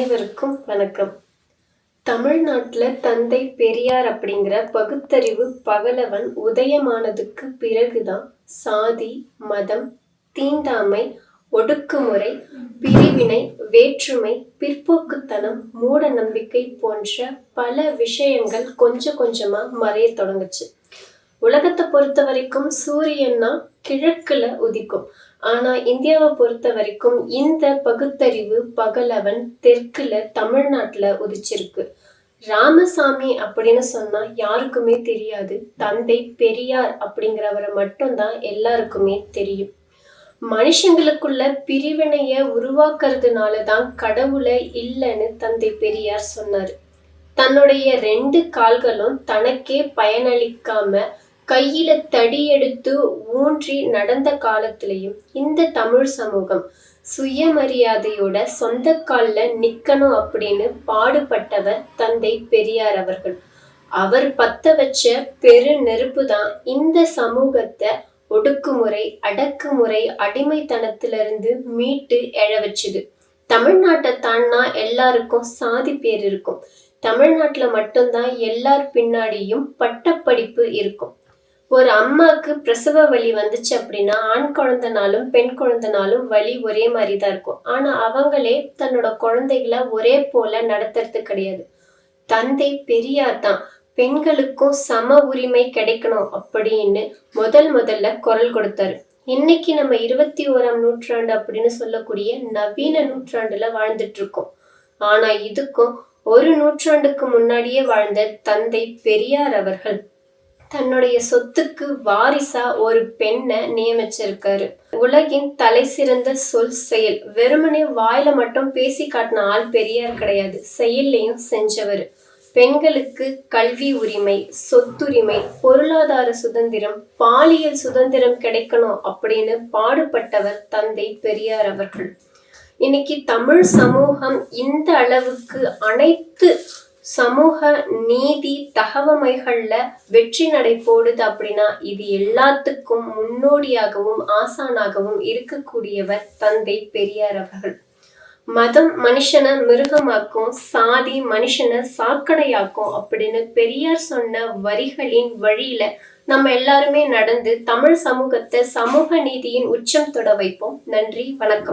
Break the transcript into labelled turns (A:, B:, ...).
A: அனைவருக்கும் வணக்கம். தமிழ்நாட்டில் தந்தை பெரியார் அப்படிங்கிற பகுத்தறிவு பகலவன் உதயமானதுக்கு பிறகுதான் சாதி மதம் தீண்டாமை ஒடுக்குமுறை பிரிவினை வேற்றுமை பிற்போக்குத்தனம் மூட நம்பிக்கை போன்ற பல விஷயங்கள் கொஞ்சம் கொஞ்சமா மறைய தொடங்குச்சு. உலகத்தை பொறுத்த வரைக்கும் சூரியன்னா கிழக்குல உதிக்கும். ஆனா இந்தியாவை பொறுத்த வரைக்கும் இந்த பகுத்தறிவு பகலவன் தெற்குல தமிழ்நாட்டுல உதிச்சிருக்கு. ராமசாமி அப்படின்னு சொன்னா யாருக்குமே தெரியாது. தந்தை பெரியார் அப்படிங்கிறவரை மட்டும்தான் எல்லாருக்குமே தெரியும். மனுஷங்களுக்குள்ள பிரிவினைய உருவாக்குறதுனால தான் கடவுளை இல்லைன்னு தந்தை பெரியார் சொன்னாரு. தன்னுடைய ரெண்டு கால்களும் தனக்கே பயனளிக்காம கையில தடி எடுத்து ஊன்றி நடந்த காலத்திலையும் இந்த தமிழ் சமூகம் சுயமரியாதையோட சொந்த காலில் நிக்கணும் அப்படின்னு பாடுபட்டவர் தந்தை பெரியார் அவர்கள். அவர் பத்த வச்ச பெரு நெருப்பு தான் இந்த சமூகத்தை ஒடுக்குமுறை அடக்குமுறை அடிமைத்தனத்திலிருந்து மீட்டு எழ வச்சுது. தமிழ்நாட்டை தாண்டா எல்லாருக்கும் சாதி பேர் இருக்கும். தமிழ்நாட்டில் மட்டும்தான் எல்லார் பின்னாடியும் பட்டப்படிப்பு இருக்கும். ஒரு அம்மாவுக்கு பிரசவ வலி வந்துச்சு அப்படின்னா ஆண் குழந்தைனாலும் பெண் குழந்தைனாலும் வலி ஒரே மாதிரி தான் இருக்கும். ஆனா அவங்களே தன்னோட குழந்தைகளை ஒரே போல நடத்துறது கிடையாது. தந்தை பெரியார் தான். பெண்களுக்கும் சம உரிமை கிடைக்கணும் அப்படின்னு முதல் முதல்ல குரல் கொடுத்தாரு. இன்னைக்கு நம்ம இருபத்தி ஓராம் நூற்றாண்டு அப்படின்னு சொல்லக்கூடிய நவீன நூற்றாண்டுல வாழ்ந்துட்டு இருக்கோம். ஆனா இதுக்கும் ஒரு நூற்றாண்டுக்கு முன்னாடியே வாழ்ந்த தந்தை பெரியார் அவர்கள் தன்னுடைய சொத்துக்கு வாரிசா ஒரு பெண்ணை நியமிச்சிருக்காரு. உலகின் தலை சிறந்த சொல் செயல். வெறுமனே வாயில மட்டும் பேசி காட்டின ஆள் பெரியார் கிடையாது. செயல்லையும் செஞ்சவர். பெண்களுக்கு கல்வி உரிமை சொத்துரிமை பொருளாதார சுதந்திரம் பாலியல் சுதந்திரம் கிடைக்கணும் அப்படின்னு பாடுபட்டவர் தந்தை பெரியார் அவர்கள். இன்னைக்கு தமிழ் சமூகம் இந்த அளவுக்கு அனைத்து சமூக நீதி தகவமைகள்ல வெற்றி நடை போடுது அப்படின்னா இது எல்லாத்துக்கும் முன்னோடியாகவும் ஆசானாகவும் இருக்கக்கூடியவர் தந்தை பெரியார் அவர்கள். மதம் மனுஷனை மிருகமாக்கும் சாதி மனுஷனை சாக்கடையாக்கும் அப்படின்னு பெரியார் சொன்ன வரிகளின் வழியில நம்ம எல்லாருமே நடந்து தமிழ் சமூகத்தை சமூக நீதியின் உச்சம் தொட வைப்போம். நன்றி வணக்கம்.